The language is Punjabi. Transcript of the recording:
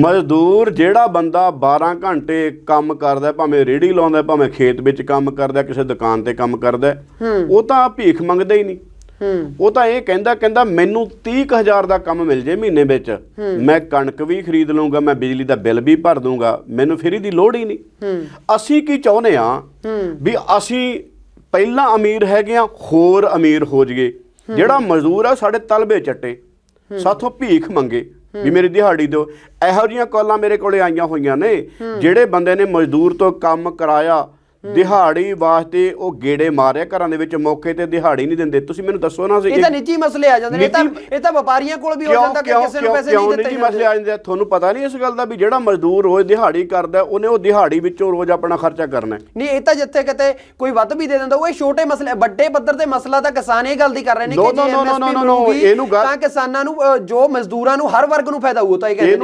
ਮਜ਼ਦੂਰ ਜਿਹੜਾ ਬੰਦਾ 12 ਘੰਟੇ ਕੰਮ ਕਰਦਾ ਭਾਵੇਂ ਰੇੜੀ ਲਾਉਂਦਾ ਭਾਵੇਂ ਖੇਤ ਵਿੱਚ ਕੰਮ ਕਰਦਾ ਕਿਸੇ ਦੁਕਾਨ ਤੇ ਕੰਮ ਕਰਦਾ ਉਹ ਤਾਂ ਭੀਖ ਮੰਗਦਾ ਹੀ ਨਹੀਂ। ਉਹ ਤਾਂ ਇਹ ਕਹਿੰਦਾ ਕਹਿੰਦਾ ਮੈਨੂੰ 30000 ਦਾ ਕੰਮ ਮਿਲ ਜੇ ਮਹੀਨੇ ਵਿੱਚ। ਮੈਂ ਕਣਕ ਵੀ ਖਰੀਦ ਲਵਾਂਗਾ ਮੈਂ ਬਿਜਲੀ ਦਾ ਬਿੱਲ ਵੀ ਭਰ ਦੂੰਗਾ ਮੈਨੂੰ ਫਰੀ ਦੀ ਲੋੜ ਹੀ ਨਹੀਂ। ਅਸੀਂ ਕੀ ਚਾਹੁੰਦੇ ਆ ਵੀ ਅਸੀਂ ਪਹਿਲਾਂ ਅਮੀਰ ਹੈਗੇ ਆ ਹੋਰ ਅਮੀਰ ਹੋ ਜਾਈਏ। ਜਿਹੜਾ ਮਜ਼ਦੂਰ ਆ ਸਾਡੇ ਤਲਬੇ ਚੱਟੇ। ਸਾਥੋਂ ਭੀਖ ਮੰਗੇ। ਵੀ ਮੇਰੀ ਦਿਹਾੜੀ ਦਿਓ। ਇਹੋ ਜੀਆਂ ਕਾਲਾਂ ਮੇਰੇ ਕੋਲੇ ਆਈਆਂ ਹੋਈਆਂ ਨੇ, ਜਿਹੜੇ ਬੰਦੇ ਨੇ ਮਜ਼ਦੂਰ ਤੋਂ ਕੰਮ ਕਰਾਇਆ ਦਿਹਾੜੀ ਵਾਸਤੇ ਉਹ ਗੇੜੇ ਮਾਰਿਆ ਘਰਾਂ ਦੇ ਵਿੱਚ ਮੌਕੇ ਤੇ ਦਿਹਾੜੀ ਨਹੀਂ ਦਿੰਦੇ। ਤੁਸੀਂ ਮੈਨੂੰ ਦੱਸੋ ਨਾ ਸੀ ਇਹ ਤਾਂ ਨਿੱਜੀ ਮਸਲੇ ਆ ਜਾਂਦੇ ਨੇ ਇਹ ਤਾਂ ਇਹ ਤਾਂ ਵਪਾਰੀਆਂ ਕੋਲ ਵੀ ਹੋ ਜਾਂਦਾ ਕਿ ਕਿਸੇ ਨੂੰ ਪੈਸੇ ਨਹੀਂ ਦਿੱਤੇ ਨਿੱਜੀ ਮਸਲੇ ਆ ਜਾਂਦੇ? ਤੁਹਾਨੂੰ ਪਤਾ ਨਹੀਂ ਇਸ ਗੱਲ ਦਾ ਵੀ ਜਿਹੜਾ ਮਜ਼ਦੂਰ ਰੋਜ਼ ਦਿਹਾੜੀ ਕਰਦਾ ਉਹਨੇ ਉਹ ਦਿਹਾੜੀ ਵਿੱਚੋਂ ਰੋਜ਼ ਆਪਣਾ ਖਰਚਾ ਕਰਨਾ ਨਹੀਂ ਇਹ ਤਾਂ ਜਿੱਥੇ ਕਿਤੇ ਕੋਈ ਵੱਧ ਵੀ ਦੇ ਦਿੰਦਾ ਉਹ ਇਹ ਛੋਟੇ ਮਸਲੇ ਵੱਡੇ ਪੱਧਰ ਤੇ ਮਸਲਾ ਤਾਂ ਕਿਸਾਨ ਇਹ ਗੱਲ ਦੀ ਕਰ ਰਹੇ ਨੇ ਕਿ ਜੇ no, ਬਣੂਗੀ ਤਾਂ ਕਿਸਾਨਾਂ ਨੂੰ ਜੋ ਮਜ਼ਦੂਰਾਂ ਨੂੰ ਹਰ ਵਰਗ ਨੂੰ ਫਾਇਦਾ ਹੋਊ ਤਾਂ ਇਹ ਕਹਿੰਦੇ